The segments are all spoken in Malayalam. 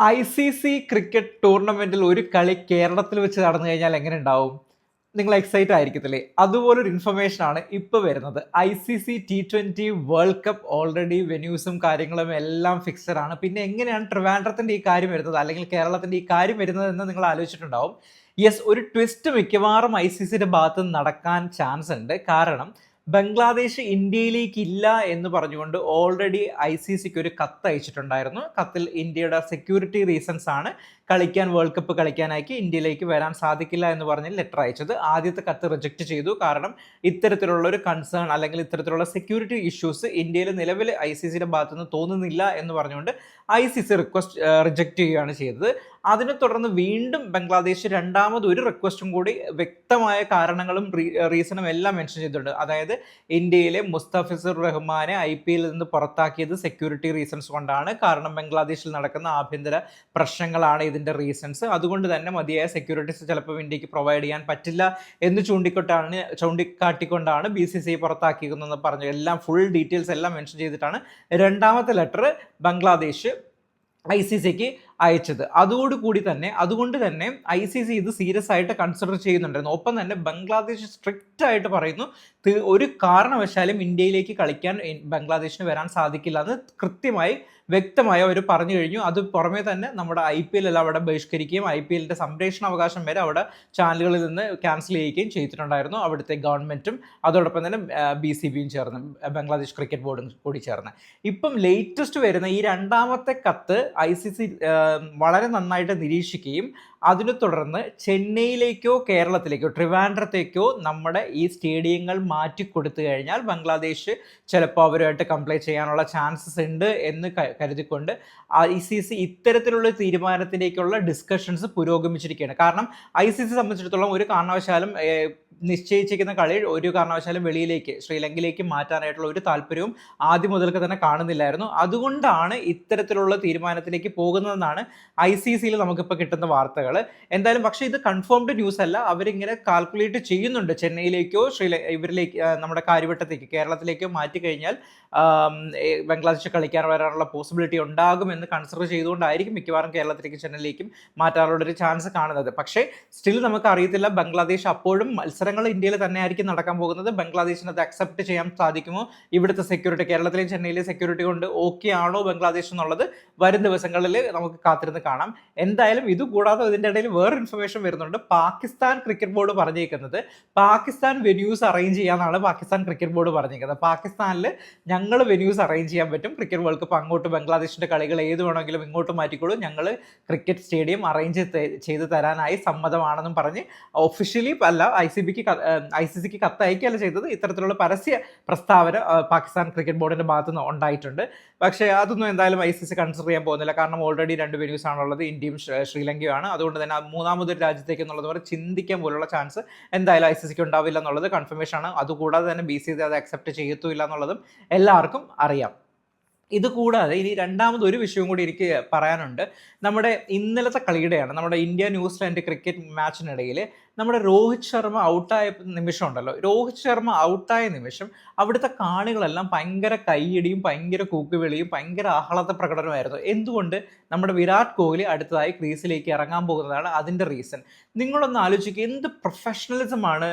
ഐ സി സി ക്രിക്കറ്റ് ടൂർണമെന്റിൽ ഒരു കളി കേരളത്തിൽ വെച്ച് നടന്നു കഴിഞ്ഞാൽ എങ്ങനെ ഉണ്ടാവും? നിങ്ങൾ എക്സൈറ്റ് ആയിരിക്കത്തില്ലേ? അതുപോലൊരു ഇൻഫർമേഷൻ ആണ് ഇപ്പോൾ വരുന്നത്. I C C T twenty world cup already വെന്യൂസും കാര്യങ്ങളും എല്ലാം ഫിക്സഡ് ആണ്. പിന്നെ എങ്ങനെയാണ് ട്രിവാൻഡ്രത്തിന്റെ ഈ കാര്യം വരുന്നത്? അല്ലെങ്കിൽ കേരളത്തിന്റെ ഈ കാര്യം വരുന്നത് എന്ന് നിങ്ങൾ ആലോചിച്ചിട്ടുണ്ടാവും. യെസ് ഒരു ട്വിസ്റ്റ് മിക്കവാറും ഐ സി സിയുടെ ഭാഗത്ത് നടക്കാൻ ചാൻസ് ഉണ്ട്. കാരണം ബംഗ്ലാദേശ് ഇന്ത്യയിലേക്ക് ഇല്ല എന്ന് പറഞ്ഞുകൊണ്ട് ഓൾറെഡി ഐ സി സിക്ക് ഒരു കത്ത് അയച്ചിട്ടുണ്ടായിരുന്നു. കത്തിൽ ഇന്ത്യയുടെ സെക്യൂരിറ്റി റീസൺസ് ആണ്. കളിക്കാൻ വേൾഡ് കപ്പ് കളിക്കാനാക്കി ഇന്ത്യയിലേക്ക് വരാൻ സാധിക്കില്ല എന്ന് പറഞ്ഞ് ലെറ്റർ അയച്ചത്. ആദ്യത്തെ കത്ത് റിജക്റ്റ് ചെയ്തു. കാരണം ഇത്തരത്തിലുള്ള ഒരു കൺസേൺ അല്ലെങ്കിൽ ഇത്തരത്തിലുള്ള സെക്യൂരിറ്റി ഇഷ്യൂസ് ഇന്ത്യയിൽ നിലവിൽ ഐ സി സിയുടെ ഭാഗത്തുനിന്ന് തോന്നുന്നില്ല എന്ന് പറഞ്ഞുകൊണ്ട് I C C request reject ചെയ്യുകയാണ് ചെയ്തത്. അതിനെ തുടർന്ന് വീണ്ടും ബംഗ്ലാദേശ് രണ്ടാമത് ഒരു റിക്വസ്റ്റും കൂടി വ്യക്തമായ കാരണങ്ങളും റീസണും എല്ലാം മെൻഷൻ ചെയ്തിട്ടുണ്ട്. അതായത് ഇന്ത്യയിലെ മുസ്തഫിസുർ റഹ്മാനെ ഐ പി എല്ലിൽ നിന്ന് പുറത്താക്കിയത് സെക്യൂരിറ്റി റീസൺസ് കൊണ്ടാണ്. കാരണം ബംഗ്ലാദേശിൽ നടക്കുന്ന ആഭ്യന്തര പ്രശ്നങ്ങളാണ് ഇതിന്റെ റീസൺസ് അതുകൊണ്ട് തന്നെ മതിയായ സെക്യൂരിറ്റീസ് ചിലപ്പോൾ ഇന്ത്യയ്ക്ക് പ്രൊവൈഡ് ചെയ്യാൻ പറ്റില്ല എന്ന് ചൂണ്ടിക്കൊട്ടാണ് ചൂണ്ടിക്കാട്ടിക്കൊണ്ടാണ് ബി സി സി പുറത്താക്കിയതെന്ന് പറഞ്ഞു. എല്ലാം ഫുൾ ഡീറ്റെയിൽസ് എല്ലാം മെൻഷൻ ചെയ്തിട്ടാണ് രണ്ടാമത്തെ ലെറ്റർ ബംഗ്ലാദേശ് ഐ സി സിക്ക് അയച്ചത്. അതോടുകൂടി തന്നെ അതുകൊണ്ട് തന്നെ ഐ സി സി ഇത് സീരിയസ് ആയിട്ട് കൺസിഡർ ചെയ്യുന്നുണ്ടായിരുന്നു. ഒപ്പം തന്നെ ബംഗ്ലാദേശ് സ്ട്രിക്റ്റ് ആയിട്ട് പറയുന്നു ഒരു കാരണവശാലും ഇന്ത്യയിലേക്ക് കളിക്കാൻ ബംഗ്ലാദേശിന് വരാൻ സാധിക്കില്ല. എന്ന് കൃത്യമായി വ്യക്തമായി അവർ പറഞ്ഞു കഴിഞ്ഞു. അത് പുറമേ തന്നെ നമ്മുടെ ഐ പി എൽ എല്ലാം അവിടെ ബഹിഷ്കരിക്കുകയും ഐ പി എല്ലിന്റെ സംരക്ഷണ അവകാശം വരെ അവിടെ ചാനലുകളിൽ നിന്ന് ക്യാൻസൽ ചെയ്യുകയും ചെയ്തിട്ടുണ്ടായിരുന്നു. അവിടുത്തെ ഗവൺമെന്റും അതോടൊപ്പം തന്നെ ബി സി ബിയും ചേർന്ന് ബംഗ്ലാദേശ് ക്രിക്കറ്റ് ബോർഡും കൂടി ചേർന്ന്. ഇപ്പം ലേറ്റസ്റ്റ് വരുന്ന ഈ രണ്ടാമത്തെ കത്ത് ഐ സി സി വളരെ നന്നായിട്ട് നിരീക്ഷിക്കുകയും അതിനെ തുടർന്ന് ചെന്നൈയിലേക്കോ കേരളത്തിലേക്കോ ട്രിവാൻഡ്രത്തേക്കോ നമ്മുടെ ഈ സ്റ്റേഡിയങ്ങൾ മാറ്റി കൊടുത്തു കഴിഞ്ഞാൽ ബംഗ്ലാദേശ് ചിലപ്പോൾ അവരുമായിട്ട് കംപ്ലൈന്റ് ചെയ്യാനുള്ള ചാൻസസ് ഉണ്ട് എന്ന് കരുതിക്കൊണ്ട് ഐ സി സി ഇത്തരത്തിലുള്ള തീരുമാനത്തിലേക്കുള്ള ഡിസ്കഷൻസ് പുരോഗമിച്ചിരിക്കുകയാണ്. കാരണം ഐ സി സി സംബന്ധിച്ചിടത്തോളം ഒരു കാരണവശാലും നിശ്ചയിച്ചിരിക്കുന്ന കളി ഒരു കാരണവശാലും വെളിയിലേക്ക് ശ്രീലങ്കയിലേക്ക് മാറ്റാനായിട്ടുള്ള ഒരു താല്പര്യവും ആദ്യം മുതൽക്ക് തന്നെ കാണുന്നില്ലായിരുന്നു. അതുകൊണ്ടാണ് ഇത്തരത്തിലുള്ള തീരുമാനത്തിലേക്ക് പോകുന്നതെന്നാണ് ഐ സി സിയിൽ നമുക്കിപ്പോൾ കിട്ടുന്ന വാർത്തകൾ. എന്തായാലും പക്ഷേ ഇത് കൺഫേംഡ് ന്യൂസ് അല്ല. അവരിങ്ങനെ കാൽക്കുലേറ്റ് ചെയ്യുന്നുണ്ട്. ചെന്നൈയിലേക്കോ ശ്രീല ഇവരിലേക്ക് നമ്മുടെ കാര്യവട്ടത്തേക്ക് കേരളത്തിലേക്കോ മാറ്റി കഴിഞ്ഞാൽ ബംഗ്ലാദേശ് കളിക്കാൻ വരാനുള്ള പോസിബിലിറ്റി ഉണ്ടാകുമെന്ന് കൺസിഡർ ചെയ്തുകൊണ്ടായിരിക്കും മിക്കവാറും കേരളത്തിലേക്കും ചെന്നൈയിലേക്കും മാറ്റാനുള്ളൊരു ചാൻസ് കാണുന്നത്. പക്ഷേ സ്റ്റിൽ നമുക്ക് അറിയത്തില്ല. ബംഗ്ലാദേശ് അപ്പോഴും മത്സരങ്ങൾ ഇന്ത്യയിൽ തന്നെ ആയിരിക്കും നടക്കാൻ പോകുന്നത്. ബംഗ്ലാദേശിന് അത് അക്സെപ്റ്റ് ചെയ്യാൻ സാധിക്കുമോ? ഇവിടുത്തെ സെക്യൂരിറ്റി കേരളത്തിലെയും ചെന്നൈയിലെ സെക്യൂരിറ്റി കൊണ്ട് ഓക്കെ ആണോ ബംഗ്ലാദേശ് എന്നുള്ളത് വരും ദിവസങ്ങളിൽ നമുക്ക് കാത്തിരുന്ന് കാണാം. എന്തായാലും ഇത് കൂടാതെ ഇതിന്റെ ഇടയിൽ വേറെ ഇൻഫർമേഷൻ വരുന്നുണ്ട്. പാകിസ്ഥാൻ ക്രിക്കറ്റ് ബോർഡ് പറഞ്ഞേക്കുന്നത് പാകിസ്ഥാൻ വെന്യൂസ് അറേഞ്ച് ചെയ്യാന്നാണ് പാകിസ്ഥാൻ ക്രിക്കറ്റ് ബോർഡ് പറഞ്ഞേക്കുന്നത് പാകിസ്ഥാനിൽ ഞങ്ങൾ വെന്യൂസ് അറേഞ്ച് ചെയ്യാൻ പറ്റും. ക്രിക്കറ്റ് വേൾഡ് കപ്പ് അങ്ങോട്ട് ബംഗ്ലാദേശിന്റെ കളികൾ ഏത് വേണമെങ്കിലും ഇങ്ങോട്ട് മാറ്റിക്കോളൂ. ഞങ്ങൾ ക്രിക്കറ്റ് സ്റ്റേഡിയം അറേഞ്ച് ചെയ്ത് തരാനായി സമ്മതമാണെന്നും പറഞ്ഞ് ഒഫീഷ്യലി അല്ല ഐ സി ബിക്ക് ഐ സി സിക്ക് കത്തയക്കുകയല്ല ചെയ്തത്. ഇത്തരത്തിലുള്ള പരസ്യ പ്രസ്താവന പാകിസ്ഥാൻ ക്രിക്കറ്റ് ബോർഡിന്റെ ഭാഗത്തു നിന്ന് ഉണ്ടായിട്ടുണ്ട്. പക്ഷേ അതൊന്നും എന്തായാലും ഐ സി സി കൺസിഡർ ചെയ്യാൻ പോകുന്നില്ല. കാരണം ഓൾറെഡി രണ്ട് വെന്യൂസ് ആണുള്ളത്. ഇന്ത്യയും ശ്രീലങ്കയുമാണ്. അതുകൊണ്ട് തന്നെ മൂന്നാമതൊരു രാജ്യത്തേക്ക് എന്നുള്ളത് വരെ ചിന്തിക്കാൻ പോലുള്ള ചാൻസ് എന്തായാലും ഐ സി സിക്ക് ഉണ്ടാവില്ല എന്നുള്ളത് കൺഫർമേഷൻ ആണ്. അതുകൂടാതെ തന്നെ ബി സി സി അത് അക്സെപ്റ്റ് ചെയ്യത്തുമില്ല എന്നുള്ളതും എല്ലാവർക്കും അറിയാം. ഇത് കൂടാതെ ഇനി രണ്ടാമത് ഒരു വിഷയവും കൂടി എനിക്ക് പറയാനുണ്ട്. നമ്മുടെ ഇന്നലത്തെ കളിയുടെയാണ് നമ്മുടെ ഇന്ത്യ ന്യൂസിലാൻഡ് ക്രിക്കറ്റ് മാച്ചിനിടയിൽ നമ്മുടെ രോഹിത് ശർമ്മ ഔട്ടായ നിമിഷം ഉണ്ടല്ലോ രോഹിത് ശർമ്മ ഔട്ടായ നിമിഷം അവിടുത്തെ കാണികളെല്ലാം ഭയങ്കര കൈയടിയും ഭയങ്കര കൂക്കുവിളിയും ഭയങ്കര ആഹ്ലാദ പ്രകടനമായിരുന്നു എന്തുകൊണ്ട്? നമ്മുടെ വിരാട് കോഹ്ലി അടുത്തതായി ക്രീസിലേക്ക് ഇറങ്ങാൻ പോകുന്നതാണ് അതിന്റെ റീസൺ നിങ്ങളൊന്ന് ആലോചിക്കുക എന്ത് പ്രൊഫഷണലിസമാണ്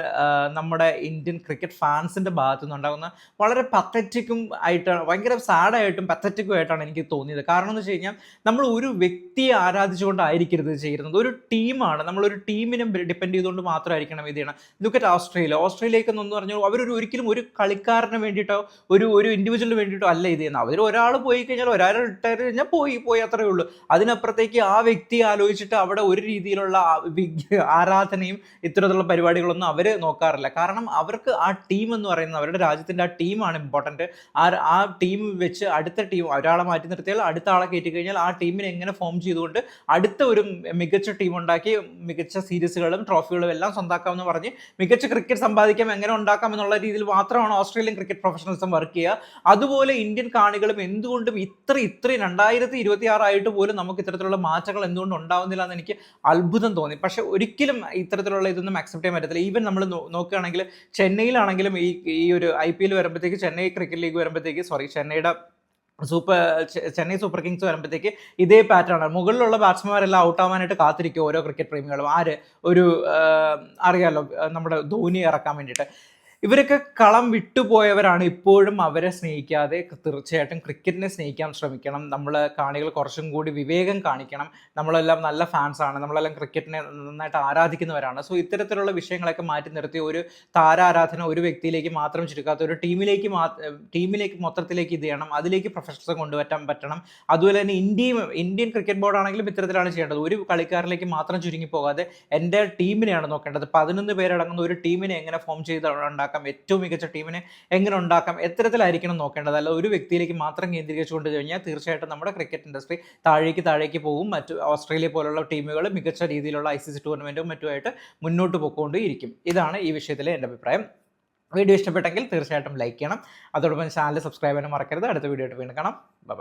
നമ്മുടെ ഇന്ത്യൻ ക്രിക്കറ്റ് ഫാൻസിന്റെ ഭാഗത്തു നിന്നുണ്ടാകുന്ന വളരെ പത്തറ്റിക്കും ആയിട്ടാണ് ഭയങ്കര സാഡായിട്ടും പത്തറ്റിക്കും ആയിട്ടാണ് എനിക്ക് തോന്നിയത്. കാരണം എന്ന് വെച്ച് കഴിഞ്ഞാൽ നമ്മൾ ഒരു വ്യക്തിയെ ആരാധിച്ചുകൊണ്ടായിരിക്കരുത് ചെയ്യുന്നത്. ഒരു ടീമാണ് നമ്മളൊരു ടീമിനെ ഡിപ്പെൻഡ് ചെയ്തുകൊണ്ട് കൊണ്ട് മാത്രമായിരിക്കണം ഇത് ചെയ്യണം. Look at Australia. ഓസ്ട്രേലിയക്ക് എന്ന് പറഞ്ഞാൽ അവരൊരു ഒരിക്കലും ഒരു കളിക്കാരന് വേണ്ടിയിട്ടോ ഒരു ഒരു ഇൻഡിവിജ്വലിന് വേണ്ടിയിട്ടോ അല്ല ഇത് ചെയ്യുന്നത്. അവർ ഒരാൾ പോയി കഴിഞ്ഞാൽ ഒരാൾ റിട്ടയർ കഴിഞ്ഞാൽ പോയി പോയി അത്രയേ ഉള്ളൂ. അതിനപ്പുറത്തേക്ക് ആ വ്യക്തി ആലോചിച്ചിട്ട് അവിടെ ഒരു രീതിയിലുള്ള ആരാധനയും ഇത്തരത്തിലുള്ള പരിപാടികളൊന്നും അവർ നോക്കാറില്ല. കാരണം അവർക്ക് ആ ടീം എന്ന് പറയുന്നത് അവരുടെ രാജ്യത്തിന്റെ ആ ടീമാണ് ഇമ്പോർട്ടന്റ് ആ ആ ടീം വെച്ച് അടുത്ത ടീം ഒരാളെ മാറ്റി നിർത്തിയാൽ അടുത്ത ആളെ കയറ്റി കഴിഞ്ഞാൽ ആ ടീമിനെ എങ്ങനെ ഫോം ചെയ്തുകൊണ്ട് അടുത്ത ഒരു മികച്ച ടീം ഉണ്ടാക്കി മികച്ച സീരീസുകളും ട്രോഫികളും കളികളും എല്ലാം സ്വന്താക്കാമെന്ന് പറഞ്ഞ് മികച്ച ക്രിക്കറ്റ് സമ്പാദിക്കാം എങ്ങനെ ഉണ്ടാക്കാം എന്നുള്ള രീതിയിൽ മാത്രമാണ് ഓസ്ട്രേലിയൻ ക്രിക്കറ്റ് പ്രൊഫഷണൽസും വർക്ക് ചെയ്യുക. അതുപോലെ ഇന്ത്യൻ കാണികളും എന്തുകൊണ്ടും ഇത്ര ഇത്രയും രണ്ടായിരത്തി ഇരുപത്തി ആറായിട്ട് പോലും നമുക്ക് ഇത്തരത്തിലുള്ള മാറ്റങ്ങൾ എന്തുകൊണ്ട് ഉണ്ടാവുന്നില്ല എന്ന് എനിക്ക് അത്ഭുതം തോന്നി. പക്ഷെ ഒരിക്കലും ഇത്തരത്തിലുള്ള ഇതൊന്നും അക്സെപ്റ്റ് ചെയ്യാൻ പറ്റത്തില്ല. ഈവൻ നമ്മൾ നോക്കുകയാണെങ്കിൽ ചെന്നൈയിലാണെങ്കിലും ഈ ഈ ഒരു ഐ പി എൽ വരുമ്പോഴത്തേക്ക് ചെന്നൈ ക്രിക്കറ്റ് ലീഗ് വരുമ്പോഴത്തേക്ക് സോറി ചെന്നൈയുടെ സൂപ്പർ ചെന്നൈ സൂപ്പർ കിങ്സ് വരുമ്പോഴത്തേക്ക് ഇതേ പാറ്റേൺ ആണ്. മുകളിലുള്ള ബാറ്റ്സ്മാരെല്ലാം ഔട്ട് ആവാനായിട്ട് കാത്തിരിക്കും ഓരോ ക്രിക്കറ്റ് പ്രേമികളും. ആര്? ഒരു അറിയാലോ നമ്മുടെ ധോനി ഇറക്കാൻ വേണ്ടിയിട്ട്. ഇവരൊക്കെ കളം വിട്ടുപോയവരാണ് ഇപ്പോഴും അവരെ സ്നേഹിക്കാതെ തീർച്ചയായിട്ടും ക്രിക്കറ്റിനെ സ്നേഹിക്കാൻ ശ്രമിക്കണം. നമ്മൾ കാണികൾ കുറച്ചും കൂടി വിവേകം കാണിക്കണം. നമ്മളെല്ലാം നല്ല ഫാൻസാണ് നമ്മളെല്ലാം ക്രിക്കറ്റിനെ നന്നായിട്ട് ആരാധിക്കുന്നവരാണ്. സോ ഇത്തരത്തിലുള്ള വിഷയങ്ങളൊക്കെ മാറ്റി നിർത്തി ഒരു താരാരാധന ഒരു വ്യക്തിയിലേക്ക് മാത്രം ചുരുക്കാത്ത ഒരു ടീമിലേക്ക് ടീമിലേക്ക് മൊത്തത്തിലേക്ക് ഇത് ചെയ്യണം. അതിലേക്ക് പ്രൊഫഷണൽസ് കൊണ്ടുവരാൻ പറ്റണം. അതുപോലെ തന്നെ ഇന്ത്യയും ഇന്ത്യൻ ക്രിക്കറ്റ് ബോർഡ് ആണെങ്കിലും ഇത്തരത്തിലാണ് ചെയ്യേണ്ടത്. ഒരു കളിക്കാരിലേക്ക് മാത്രം ചുരുങ്ങി പോകാതെ എന്റെ ടീമിനെയാണ് നോക്കേണ്ടത്. പതിനൊന്ന് പേരടങ്ങുന്ന ഒരു ടീമിനെ എങ്ങനെ ഫോം ചെയ്ത് ഉണ്ടാക്കാം. ഏറ്റവും മികച്ച ടീമിനെ എങ്ങനെ ഉണ്ടാക്കാം? എത്തരത്തിലായിരിക്കണം നോക്കേണ്ടത്. അല്ല ഒരു വ്യക്തിയിലേക്ക് മാത്രം കേന്ദ്രീകരിച്ചുകൊണ്ട് കഴിഞ്ഞാൽ തീർച്ചയായിട്ടും നമ്മുടെ ക്രിക്കറ്റ് ഇൻഡസ്ട്രി താഴേക്ക് താഴേക്ക് പോകും. മറ്റു ഓസ്ട്രേലിയ പോലുള്ള ടീമുകൾ മികച്ച രീതിയിലുള്ള ഐ സി സി ടൂർണമെന്റും മറ്റുമായിട്ട് മുന്നോട്ട് പോയിക്കൊണ്ടേയിരിക്കും. ഇതാണ് ഈ വിഷയത്തിലെ എന്റെ അഭിപ്രായം. വീഡിയോ ഇഷ്ടപ്പെട്ടെങ്കിൽ തീർച്ചയായിട്ടും ലൈക്ക് ചെയ്യണം. അതോടൊപ്പം ചാനൽ സബ്സ്ക്രൈബ് ചെയ്യാനും മറക്കരുത്. അടുത്ത വീഡിയോ ആയിട്ട് വീണ്ടും കാണാം. ബൈ